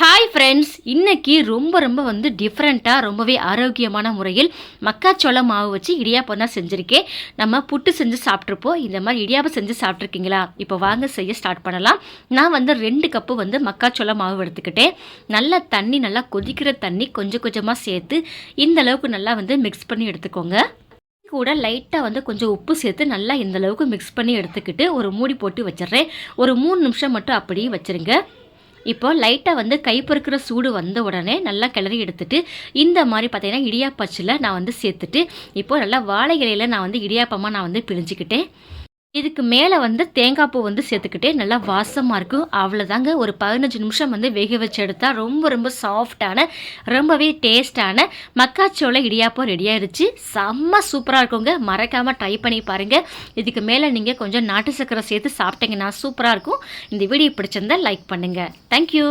Hi friends இன்றைக்கி ரொம்ப ரொம்ப வந்து டிஃப்ரெண்ட்டாக ரொம்பவே ஆரோக்கியமான முறையில் மக்காச்சோள மாவு வச்சு இடியாப்பம் தான் செஞ்சுருக்கேன். நம்ம புட்டு செஞ்சு சாப்பிட்ருப்போம் இந்த மாதிரி இடியாப்பம் செஞ்சு சாப்பிட்ருக்கீங்களா இப்போ வாங்க செய்ய ஸ்டார்ட் பண்ணலாம். நான் வந்து ரெண்டு கப்பு வந்து மக்காச்சோள மாவு எடுத்துக்கிட்டேன். நல்லா தண்ணி நல்லா கொதிக்கிற தண்ணி கொஞ்சம் கொஞ்சமாக சேர்த்து இந்த அளவுக்கு நல்லா வந்து மிக்ஸ் பண்ணி எடுத்துக்கோங்க. கூட லைட்டாக வந்து கொஞ்சம் உப்பு சேர்த்து நல்லா இந்த அளவுக்கு மிக்ஸ் பண்ணி எடுத்துக்கிட்டு ஒரு மூடி போட்டு வச்சிடுறேன். ஒரு மூணு நிமிஷம் மட்டும் அப்படியே வச்சுருங்க. இப்போ லைட்டாக வந்து கைப்பறுக்கிற சூடு வந்த உடனே நல்லா கிளறி எடுத்துட்டு இந்த மாதிரி பார்த்தீங்கன்னா இடியாப்பச்சில் நான் வந்து சேர்த்துட்டு இப்போ நல்லா வாழை இலையில நான் வந்து இடியாப்பமாக நான் வந்து பிழிஞ்சிக்கிட்டேன். இதுக்கு மேலே வந்து தேங்காய் பூ வந்து சேர்த்துக்கிட்டே நல்லா வாசமாக இருக்கும். அவ்வளோதாங்க ஒரு பதினஞ்சு நிமிஷம் வந்து வேக வச்சு எடுத்தால் ரொம்ப ரொம்ப சாஃப்டான ரொம்பவே டேஸ்டான மக்காச்சோள இடியாப்பம் ரெடி ஆயிடுச்சு. செம்ம சூப்பராக இருக்குங்க. மறக்காமல் ட்ரை பண்ணி பாருங்கள் இதுக்கு மேலே நீங்கள் கொஞ்சம் நாட்டு சக்கரை சேர்த்து சாப்பிட்டீங்கன்னா சூப்பராக இருக்கும். இந்த வீடியோ பிடிச்சிருந்தா லைக் பண்ணுங்கள் தேங்க்யூ